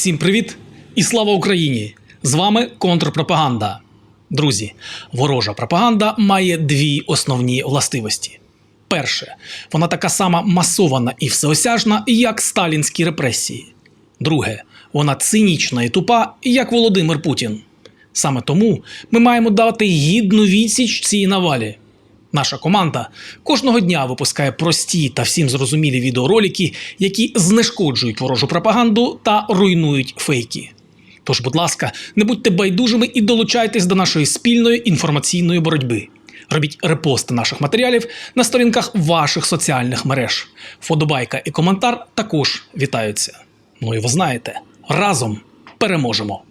Всім привіт і слава Україні! З вами контрпропаганда. Друзі, ворожа пропаганда має дві основні властивості. Перше, вона така сама масована і всеосяжна, як сталінські репресії. Друге, вона цинічна і тупа, як Володимир Путін. Саме тому ми маємо дати гідну відсіч цій навалі. Наша команда кожного дня випускає прості та всім зрозумілі відеоролики, які знешкоджують ворожу пропаганду та руйнують фейки. Тож, будь ласка, не будьте байдужими і долучайтесь до нашої спільної інформаційної боротьби. Робіть репости наших матеріалів на сторінках ваших соціальних мереж. Фодобайка і коментар також вітаються. Ну і ви знаєте, разом переможемо!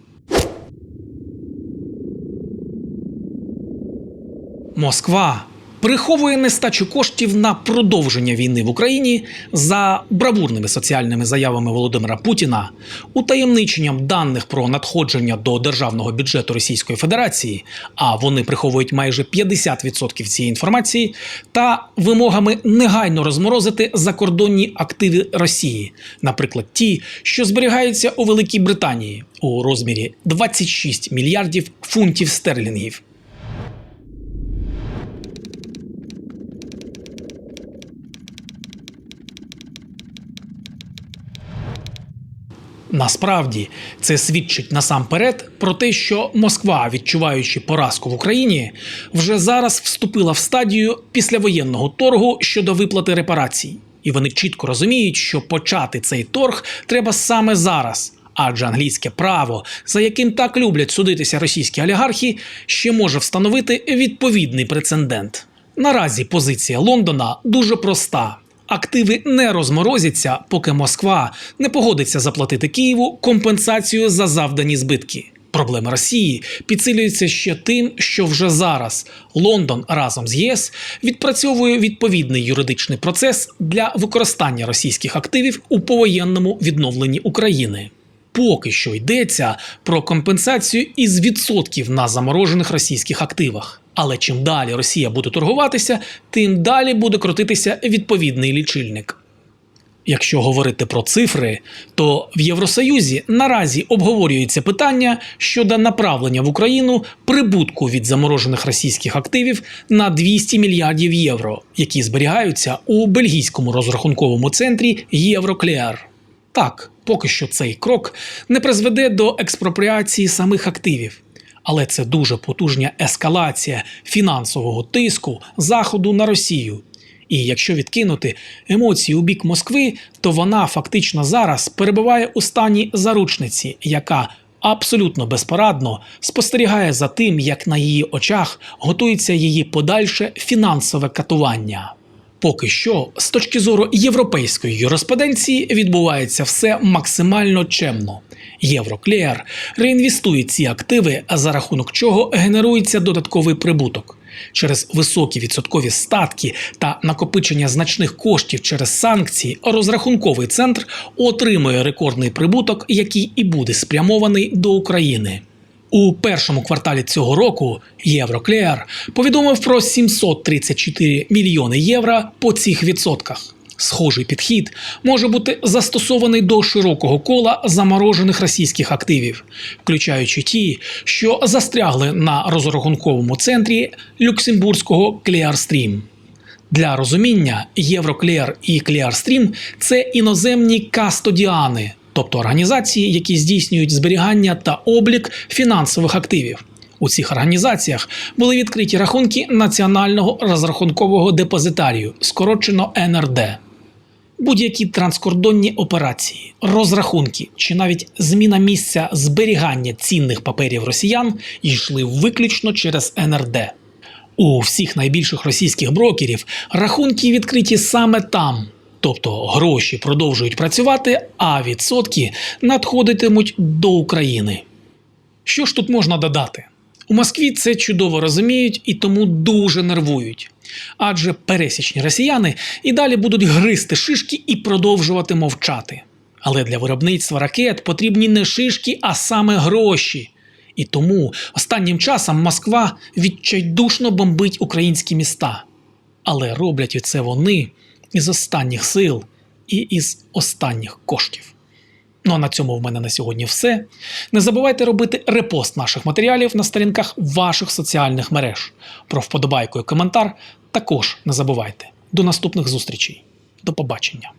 Москва приховує нестачу коштів на продовження війни в Україні за бравурними соціальними заявами Володимира Путіна, утаємниченням даних про надходження до державного бюджету Російської Федерації, а вони приховують майже 50% цієї інформації, та вимогами негайно розморозити закордонні активи Росії, наприклад, ті, що зберігаються у Великій Британії у розмірі 26 мільярдів фунтів стерлінгів. Насправді це свідчить насамперед про те, що Москва, відчуваючи поразку в Україні, вже зараз вступила в стадію післявоєнного торгу щодо виплати репарацій, і вони чітко розуміють, що почати цей торг треба саме зараз. Адже англійське право, за яким так люблять судитися російські олігархи, ще може встановити відповідний прецедент. Наразі позиція Лондона дуже проста. Активи не розморозяться, поки Москва не погодиться заплатити Києву компенсацію за завдані збитки. Проблема Росії підсилюється ще тим, що вже зараз Лондон разом з ЄС відпрацьовує відповідний юридичний процес для використання російських активів у повоєнному відновленні України. Поки що йдеться про компенсацію із відсотків на заморожених російських активах. Але чим далі Росія буде торгуватися, тим далі буде крутитися відповідний лічильник. Якщо говорити про цифри, то в Євросоюзі наразі обговорюється питання щодо направлення в Україну прибутку від заморожених російських активів на 200 мільярдів євро, які зберігаються у бельгійському розрахунковому центрі Євроклеар. Так, поки що цей крок не призведе до експропріації самих активів. Але це дуже потужна ескалація фінансового тиску Заходу на Росію. І якщо відкинути емоції у бік Москви, то вона фактично зараз перебуває у стані заручниці, яка абсолютно безпорадно спостерігає за тим, як на її очах готується її подальше фінансове катування. Поки що, з точки зору європейської юриспруденції, відбувається все максимально чемно. Євроклеєр реінвестує ці активи, а за рахунок чого генерується додатковий прибуток. Через високі відсоткові статки та накопичення значних коштів через санкції розрахунковий центр отримує рекордний прибуток, який і буде спрямований до України. У першому кварталі цього року Євроклеар повідомив про 734 мільйони євро по цих відсотках. Схожий підхід може бути застосований до широкого кола заморожених російських активів, включаючи ті, що застрягли на розрахунковому центрі Люксембурзького Clearstream. Для розуміння Євроклеар і Clearstream – це іноземні кастодіани, тобто організації, які здійснюють зберігання та облік фінансових активів. У цих організаціях були відкриті рахунки Національного розрахункового депозитарію, скорочено НРД. Будь-які транскордонні операції, розрахунки чи навіть зміна місця зберігання цінних паперів росіян йшли виключно через НРД. У всіх найбільших російських брокерів рахунки відкриті саме там, тобто гроші продовжують працювати, а відсотки надходитимуть до України. Що ж тут можна додати? У Москві це чудово розуміють і тому дуже нервують. Адже пересічні росіяни і далі будуть гризти шишки і продовжувати мовчати. Але для виробництва ракет потрібні не шишки, а саме гроші. І тому останнім часом Москва відчайдушно бомбить українські міста. Але роблять це вони із останніх сил і із останніх коштів. Ну а на цьому в мене на сьогодні все. Не забувайте робити репост наших матеріалів на сторінках ваших соціальних мереж. Про вподобайку і коментар також не забувайте. До наступних зустрічей. До побачення.